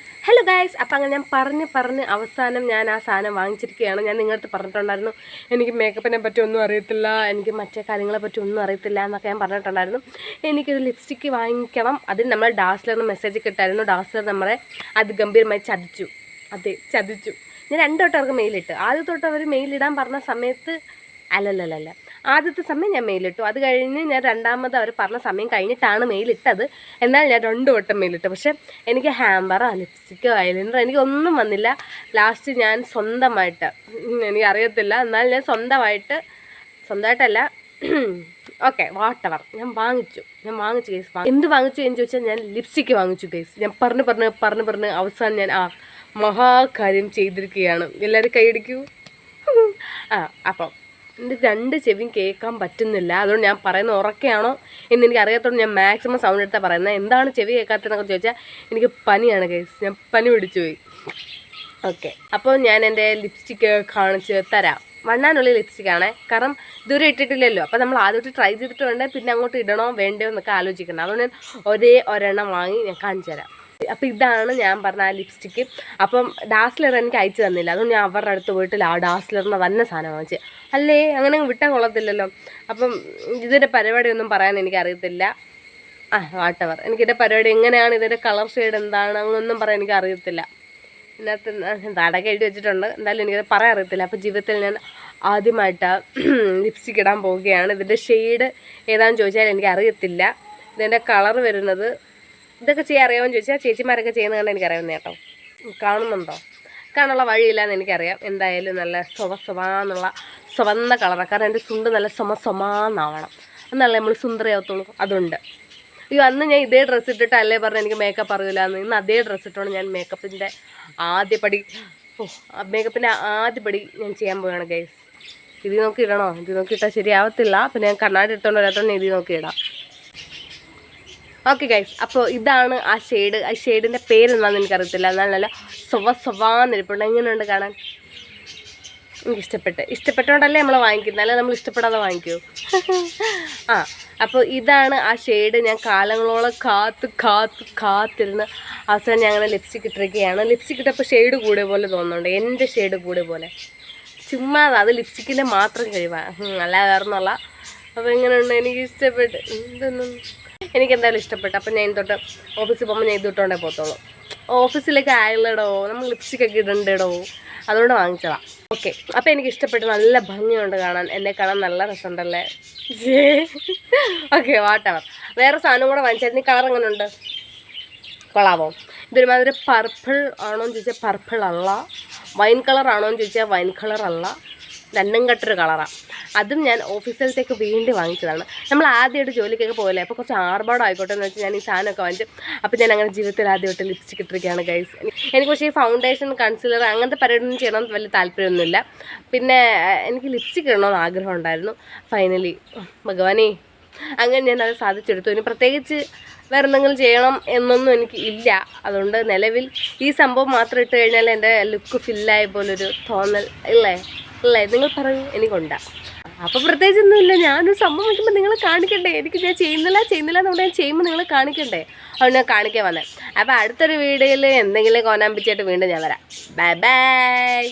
Hello guys അപ്പോൾ അങ്ങനെ ഞാൻ പറഞ്ഞ് പറഞ്ഞ് അവസാനം ഞാൻ ആ സാധനം വാങ്ങിച്ചിരിക്കുകയാണ്. ഞാൻ നിങ്ങളടുത്ത് പറഞ്ഞിട്ടുണ്ടായിരുന്നു എനിക്ക് മേക്കപ്പിനെ പറ്റി ഒന്നും അറിയത്തില്ല എനിക്ക് മറ്റേ കാര്യങ്ങളെ പറ്റി ഒന്നും അറിയത്തില്ല എന്നൊക്കെ ഞാൻ പറഞ്ഞിട്ടുണ്ടായിരുന്നു. എനിക്കൊരു ലിപ്സ്റ്റിക്ക് വാങ്ങിക്കണം. അതിന് നമ്മൾ ഡാസ്ലറിന് മെസ്സേജ് കിട്ടായിരുന്നു ഡാസ്ലർ നമ്മളെ അത് ഗംഭീരമായി ചതിച്ചു. അതെ ചതിച്ചു. ഞാൻ രണ്ടു തൊട്ട് അവർക്ക് മെയിലിട്ട് ആദ്യ അവർ മെയിലിടാൻ പറഞ്ഞ സമയത്ത് അല്ലല്ലല്ല ആദ്യത്തെ സമയം ഞാൻ മെയിലിട്ടു അത് കഴിഞ്ഞ് ഞാൻ രണ്ടാമത് അവർ പറഞ്ഞ സമയം കഴിഞ്ഞിട്ടാണ് മെയിലിട്ടത് എന്നാൽ ഞാൻ രണ്ട് വട്ടം മെയിലിട്ടു പക്ഷേ എനിക്ക് ഹാമ്പറോ ലിപ്സ്റ്റിക്കോ ഐലൈനറോ എനിക്കൊന്നും വന്നില്ല. ലാസ്റ്റ് ഞാൻ സ്വന്തമായിട്ട് എനിക്കറിയത്തില്ല. എന്നാൽ ഞാൻ സ്വന്തമായിട്ട് സ്വന്തമായിട്ടല്ല ഓക്കെ വാട്ടവർ ഞാൻ വാങ്ങിച്ചു. ഞാൻ വാങ്ങിച്ചു കേസ് എന്ത് വാങ്ങിച്ചു എന്ന് ചോദിച്ചാൽ ഞാൻ ലിപ്സ്റ്റിക്ക് വാങ്ങിച്ചു കേസ് ഞാൻ പറഞ്ഞു പറഞ്ഞ് പറഞ്ഞു പറഞ്ഞ് അവസാനം ഞാൻ ആ മഹാകാര്യം ചെയ്തിരിക്കുകയാണ്. എല്ലാവരും കൈയടിക്കൂ ആ അപ്പം എന്റെ രണ്ട് ചെവിയും കേൾക്കാൻ പറ്റുന്നില്ല. അതുകൊണ്ട് ഞാൻ പറയുന്ന ഉറക്കെയാണോ എന്ന് എനിക്ക് അറിയാത്തതുകൊണ്ട് ഞാൻ മാക്സിമം സൗണ്ട് എടുത്താൽ പറയുന്നത് എന്താണ് ചെവി കേൾക്കാത്തതെന്നൊക്കെ ചോദിച്ചാൽ എനിക്ക് പനിയാണ് കേസ് ഞാൻ പനി പിടിച്ചു പോയി. ഓക്കെ അപ്പോൾ ഞാൻ എന്റെ ലിപ്സ്റ്റിക്ക് കാണിച്ച് തരാം. വണ്ണാനുള്ള ലിപ്സ്റ്റിക്കാണ് കാരണം ഇതുവരെ ഇട്ടിട്ടില്ലല്ലോ. അപ്പോൾ നമ്മൾ ആദ്യമായിട്ട് ട്രൈ ചെയ്തിട്ട് വേണ്ടേ പിന്നെ അങ്ങോട്ട് ഇടണോ വേണ്ടോ എന്നൊക്കെ ആലോചിക്കണം. അതുകൊണ്ട് ഞാൻ ഒരേ ഒരെണ്ണം വാങ്ങി ഞാൻ കാണിച്ചു തരാം. അപ്പോൾ ഇതാണ് ഞാൻ പറഞ്ഞ ആ ലിപ്സ്റ്റിക്ക് അപ്പം ഡാസ്ലർ എനിക്ക് അയച്ചു തന്നില്ല. അതുകൊണ്ട് ഞാൻ അവരുടെ അടുത്ത് പോയിട്ട് ആ ഡാസ്ലറിന് തന്നെ സാധനം വാങ്ങിച്ച് അല്ലേ? അങ്ങനെ അങ്ങ് വിട്ടാൽ കൊള്ളത്തില്ലല്ലോ. അപ്പം ഇതിന്റെ പരിപാടിയൊന്നും പറയാൻ എനിക്ക് അറിയത്തില്ല ആ വാട്ടവർ എനിക്കിതിന്റെ പരിപാടി എങ്ങനെയാണ്? ഇതിന്റെ കളർ ഷെയ്ഡ് എന്താണ്? അങ്ങനൊന്നും പറയാൻ എനിക്ക് അറിയത്തില്ല ഇതിനകത്ത് താടൊക്കെ എഴുതി വെച്ചിട്ടുണ്ട്. എന്തായാലും എനിക്കത് പറയാൻ അറിയത്തില്ല. അപ്പോൾ ജീവിതത്തിൽ ഞാൻ ആദ്യമായിട്ട് ലിപ്സ്റ്റിക് ഇടാൻ പോവുകയാണ്. ഇതിന്റെ ഷെയ്ഡ് ഏതാണെന്ന് ചോദിച്ചാൽ എനിക്ക് അറിയത്തില്ല ഇതിന്റെ കളർ വരുന്നത് ഇതൊക്കെ ചെയ്യാൻ അറിയാമെന്ന് ചോദിച്ചാൽ ചേച്ചിമാരൊക്കെ ചെയ്യുന്നത് കണ്ട് എനിക്കറിയാവുന്ന കേട്ടോ. കാണുന്നുണ്ടോ? കാണാനുള്ള വഴിയില്ലെന്ന് എനിക്കറിയാം. എന്തായാലും നല്ല സ്വ സ്വമാന്നുള്ള സ്വന്ത കളറാണ്. കാരണം എന്റെ ചുണ്ട് നല്ല സ്വമ സ്വമാന്നാവണം. എന്നല്ലേ നമ്മൾ സുന്ദരയാകത്തുള്ളൂ അതുണ്ട്. അയ്യോ അന്ന് ഞാൻ ഇതേ ഡ്രസ്സ് ഇട്ടിട്ട് അല്ലേ പറഞ്ഞു എനിക്ക് മേക്കപ്പ് അറിയില്ല എന്ന് ഇന്ന് അതേ ഡ്രസ്സ് ഇട്ടോണ്ട് ഞാൻ മേക്കപ്പിന്റെ ആദ്യപടി ഓ മേക്കപ്പിന്റെ ആദ്യപടി ഞാൻ ചെയ്യാൻ പോവുകയാണ് ഗൈസ് ഇത് നോക്കി ഇടണോ ഇത് നോക്കി ഇട്ടാൽ ശരിയാവത്തില്ല. പിന്നെ ഞാൻ കണ്ണാടി ഇട്ടുകൊണ്ട് വരാത്തോണ്ട് ഇത് നോക്കി ഇടാം ഓക്കെ ഗൈസ് അപ്പോൾ ഇതാണ് ആ ഷെയ്ഡ് ആ ഷെയ്ഡിന്റെ പേരെന്താണെന്ന് എനിക്കറിയത്തില്ല. എന്നാൽ നല്ല സ്വ സൊവാന്നിരിപ്പുണ്ട് എങ്ങനെയുണ്ട് കാണാൻ? എനിക്ക് ഇഷ്ടപ്പെട്ട്. ഇഷ്ടപ്പെട്ടോണ്ടല്ലേ നമ്മൾ വാങ്ങിക്കുന്നത് അല്ലെ നമ്മൾ ഇഷ്ടപ്പെടാതെ വാങ്ങിക്കൂ. ആ അപ്പോൾ ഇതാണ് ആ ഷെയ്ഡ് ഞാൻ കാലങ്ങളോളം കാത്ത് കാത്ത് കാത്തിരുന്ന് അവസാനം ഞാൻ അങ്ങനെ ലിപ്സ്റ്റിക് ഇട്ടിരിക്കുകയാണ്. ലിപ്സ്റ്റിക് ഇട്ടപ്പോൾ ഷെയ്ഡ് കൂടിയ പോലെ തോന്നുന്നുണ്ട്. എന്റെ ഷെയ്ഡ് കൂടിയ പോലെ. ചുമ്മാ അത് ലിപ്സ്റ്റിക്കിന്റെ മാത്രം കഴിവാണ് അല്ല വേറൊന്നുമല്ല. അപ്പോൾ എങ്ങനെയുണ്ട്? എനിക്ക് ഇഷ്ടപ്പെട്ട്. എന്തൊന്നും? എനിക്ക് എന്തായാലും ഇഷ്ടപ്പെട്ടു. അപ്പം ഞാൻ തൊട്ട് ഓഫീസിൽ പോകുമ്പോൾ ഞാൻ ഇത് പോകത്തുള്ളൂ. ഓഫീസിലേക്ക് ആയുള്ളടോ നമ്മൾ ലിപ്സ്റ്റിക് ഒക്കെ ഇടണ്ടേടോ? അതുകൊണ്ട് വാങ്ങിച്ചതാ. ഓക്കെ. അപ്പം എനിക്ക് ഇഷ്ടപ്പെട്ട് നല്ല ഭംഗിയുണ്ട് കാണാൻ. എന്നെ കാണാൻ നല്ല രസമുണ്ടല്ലേ? ഓക്കെ വാട്ടവർ വേറെ സാധനം കൂടെ വാങ്ങിച്ചായിരുന്നു കളർ എങ്ങനെ ഉണ്ട് കൊളാവോ ഇതൊരുമാതിരി പർപ്പിൾ ആണോ എന്ന് ചോദിച്ചാൽ പർപ്പിൾ അല്ല. വൈൻ കളർ ആണോ എന്ന് ചോദിച്ചാൽ വൈൻ കളർ അല്ല. രണ്ടും കട്ടൊരു കളറാണ് അതും ഞാൻ ഓഫീസിലത്തേക്ക് വേണ്ടി വാങ്ങിച്ചതാണ്. നമ്മൾ ആദ്യമായിട്ട് ജോലിക്കൊക്കെ പോയല്ലേ അപ്പോൾ കുറച്ച് ആർഭാടം ആയിക്കോട്ടെ എന്ന് വെച്ചാൽ ഞാൻ ഈ സാധനമൊക്കെ വാങ്ങിച്ചു അപ്പോൾ ഞാൻ അങ്ങനെ ജീവിതത്തിൽ ആദ്യമായിട്ട് ലിപ്സ്റ്റിക് ഇട്ടിരിക്കുകയാണ് ഗൈസ് എനിക്ക് പക്ഷേ ഈ ഫൗണ്ടേഷൻ കൺസീലർ അങ്ങനത്തെ പരിപാടിയൊന്നും ചെയ്യണം വലിയ താല്പര്യമൊന്നുമില്ല. പിന്നെ എനിക്ക് ലിപ്സ്റ്റിക് ഇടണമെന്ന് ആഗ്രഹം ഉണ്ടായിരുന്നു. ഫൈനലി ഭഗവാനേ അങ്ങനെ ഞാൻ അത് സാധിച്ചെടുത്തു. ഇനി പ്രത്യേകിച്ച് വേറെ എന്തെങ്കിലും ചെയ്യണം എന്നൊന്നും എനിക്ക് ഇല്ല. അതുകൊണ്ട് നിലവിൽ ഈ സംഭവം മാത്രം ഇട്ട് കഴിഞ്ഞാൽ എന്റെ ലുക്ക് ഫില്ലായ പോലൊരു തോന്നൽ ഇല്ലേ? ഇല്ലേ നിങ്ങൾ പറയൂ എനിക്കുണ്ടാ അപ്പോൾ പ്രത്യേകിച്ചൊന്നുമില്ല. ഞാനൊരു സംഭവം വയ്ക്കുമ്പോൾ നിങ്ങൾ കാണിക്കണ്ടേ? എനിക്ക് ഞാൻ ചെയ്യുന്നില്ല ചെയ്യുന്നില്ല എന്നുകൊണ്ട് ഞാൻ ചെയ്യുമ്പോൾ നിങ്ങൾ കാണിക്കണ്ടേ? അതുകൊണ്ട് ഞാൻ കാണിക്കാൻ വന്നത് അപ്പോൾ അടുത്തൊരു വീഡിയോയിൽ എന്തെങ്കിലും കോനാമ്പിച്ചായിട്ട് വീണ്ടും ഞാൻ വരാം. Bye bye